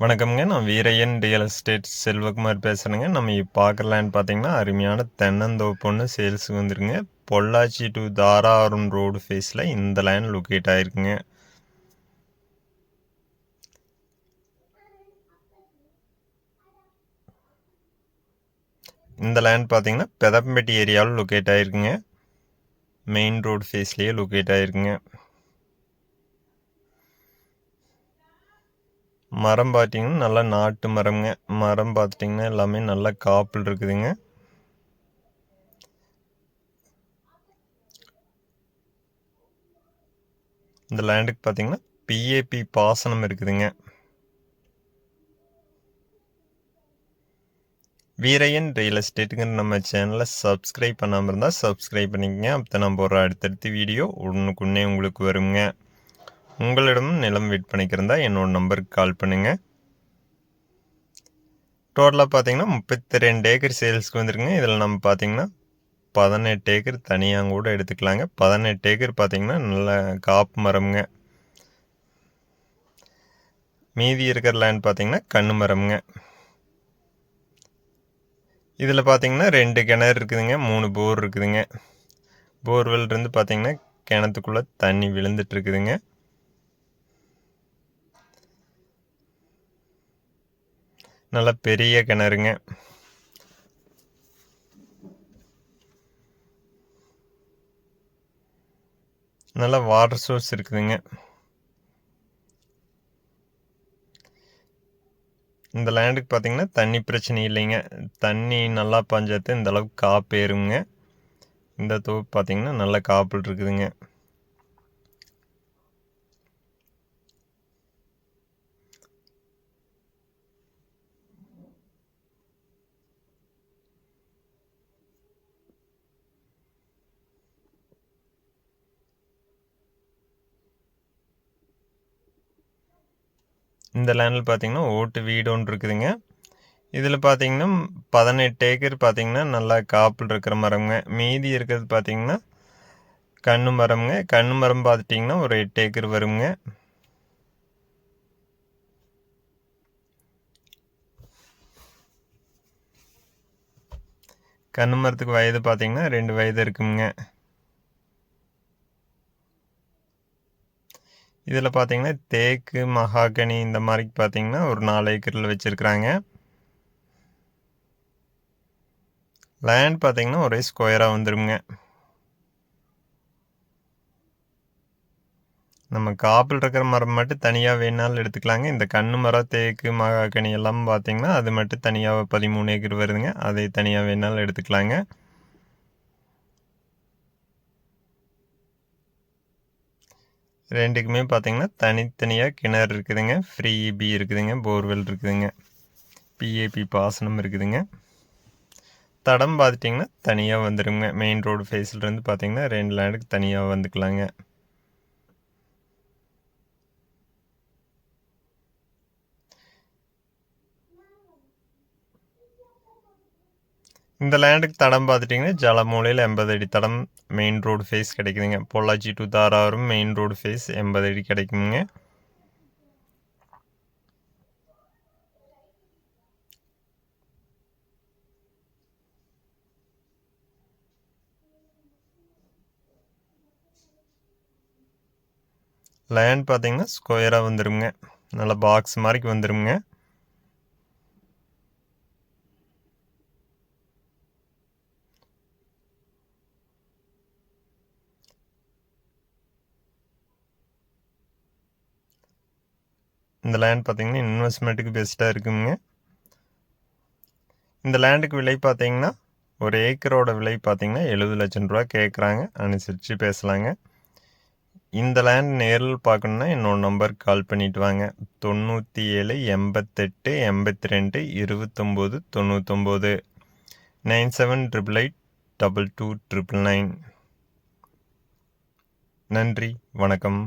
வணக்கம்ங்க. நான் Veeraiyan real estate Selvakumar பேசுகிறேங்க நம்ம பார்க்குற பார்க்கலான்னு பார்த்தீங்கன்னா அருமையான தென்னந்தோப்பு ஒன்று சேல்ஸுக்கு வந்துருங்க பொள்ளாச்சி டு தாராபுரம் ரோடு ஃபேஸில் இந்த லேண்ட் லொக்கேட் ஆகிருக்குங்க இந்த லேண்ட் பார்த்தீங்கன்னா பெதம்பட்டி ஏரியாவில் லொக்கேட் ஆகிருக்குங்க மெயின் ரோடு ஃபேஸ்லேயே லொக்கேட் ஆகிருக்குங்க மரம் பார்த்தீங்கன்னா நல்லா நாட்டு மரம்ங்க. மரம் பார்த்துட்டிங்கன்னா எல்லாமே நல்லா காப்பில் இருக்குதுங்க. இந்த லேண்டுக்கு பார்த்தீங்கன்னா பிஏபி பாசனம் இருக்குதுங்க. வீரையன் ரியல் எஸ்டேட்டுங்கிற நம்ம சேனலை சப்ஸ்கிரைப் பண்ணாமல் இருந்தால் சப்ஸ்கிரைப் பண்ணிக்கங்க. அப்போ நான் போடுற அடுத்தடுத்து வீடியோ உடனுக்குன்னே உங்களுக்கு வருங்க. உங்களிடமும் நிலம் விற்பனைக்கு இருந்தால் என்னோட நம்பருக்கு கால் பண்ணுங்கள் டோட்டலாக பார்த்தீங்கன்னா முப்பத்தி ரெண்டு ஏக்கர் சேல்ஸ்க்கு வந்துருக்குங்க. இதில் நம்ம பார்த்தீங்கன்னா பதினெட்டு ஏக்கர் தனியாக கூட எடுத்துக்கலாங்க. பதினெட்டு ஏக்கர் பார்த்தீங்கன்னா நல்ல காப்பு மரம்ங்க. மீதி இருக்கிற லேண்ட் பார்த்தீங்கன்னா கண்ணு மரம்ங்க. இதில் பார்த்தீங்கன்னா ரெண்டு கிணறு இருக்குதுங்க. மூணு போர் இருக்குதுங்க. போர்வெல் இருந்து பார்த்தீங்கன்னா கிணத்துக்குள்ளே தண்ணி விழுந்துட்டு இருக்குதுங்க. நல்ல பெரிய கிணறுங்க. நல்ல வாட்டர் சோர்ஸ் இருக்குதுங்க. இந்த லேண்டுக்கு பார்த்தீங்கன்னா தண்ணி பிரச்சனை இல்லைங்க. தண்ணி நல்லா பஞ்சாயத்து இந்த அளவுக்கு காப்பேருங்க இந்த தொகுப்பு பார்த்தீங்கன்னா நல்ல காப்பில் இருக்குதுங்க. இந்த லேண்டில் பார்த்தீங்கன்னா ஓட்டு வீடு ஒன்று இருக்குதுங்க. இதில் பார்த்தீங்கன்னா பதினெட்டு ஏக்கர் பார்த்தீங்கன்னா நல்லா காப்பில் இருக்கிற மரம்ங்க. மீதி இருக்கிறது பார்த்தீங்கன்னா கண்ணு மரம்ங்க. கண்ணு மரம் பார்த்துட்டிங்கன்னா ஒரு எட்டு ஏக்கர் வருங்க. கண்ணு மரத்துக்கு வயது பார்த்தீங்கன்னா ரெண்டு வயது இருக்குங்க. இதில் பார்த்தீங்கன்னா தேக்கு மகாகனி இந்த மாதிரி பார்த்தீங்கன்னா ஒரு நாலு ஏக்கரில் வச்சுருக்குறாங்க. லேண்ட் பார்த்தீங்கன்னா ஒரே ஸ்கொயராக வந்துருங்க. நம்ம காப்பில் இருக்கிற மரம் மட்டும் தனியாக வேணாலும் எடுத்துக்கலாங்க. இந்த கண்ணு மரம் தேக்கு மகாகனி எல்லாம் பார்த்தீங்கன்னா அது மட்டும் தனியாக பதிமூணு ஏக்கர் வருதுங்க. அதை தனியாக வேணாலும் எடுத்துக்கலாங்க. ரெண்டுக்குமே பார்த்திங்கன்னா தனித்தனியாக கிணறு இருக்குதுங்க. ஃப்ரீ இபி இருக்குதுங்க. போர்வெல் இருக்குதுங்க. பிஏபி பாசனம் இருக்குதுங்க. தடம் பார்த்துட்டிங்கன்னா தனியாக வந்துடுங்க மெயின் ரோடு ஃபேஸ்லேருந்து பார்த்திங்கன்னா ரெண்டு லேண்டுக்கு தனியாக வந்துக்கலாங்க. இந்த லேண்டுக்கு தடம் பார்த்துட்டிங்கன்னா ஜலமூலையில் எண்பது அடி தடம் மெயின் ரோடு ஃபேஸ் கிடைக்குதுங்க. Pollachi to Tharavaram main road face எண்பது அடி கிடைக்குங்க. லேண்ட் பார்த்தீங்கன்னா ஸ்கொயராக வந்துடுங்க நல்லா பாக்ஸ் மாதிரிக்கு வந்துடுங்க இந்த லேண்ட் பார்த்தீங்கன்னா இன்வெஸ்ட்மெண்ட்டுக்கு பெஸ்ட்டாக இருக்குங்க. இந்த லேண்டுக்கு விலை பார்த்திங்கன்னா ஒரு ஏக்கரோட விலை பார்த்திங்கன்னா எழுபது லட்சம் ரூபா கேட்குறாங்க அனுசரித்து பேசலாங்க. இந்த லேண்ட் நேரில் பார்க்கணுன்னா என்னோட நம்பருக்கு கால் பண்ணிட்டு வாங்க. தொண்ணூற்றி ஏழு எண்பத்தெட்டு எண்பத்தி ரெண்டு இருபத்தொம்போது தொண்ணூத்தொம்போது. Nine seven triple eight double two triple nine. நன்றி வணக்கம்.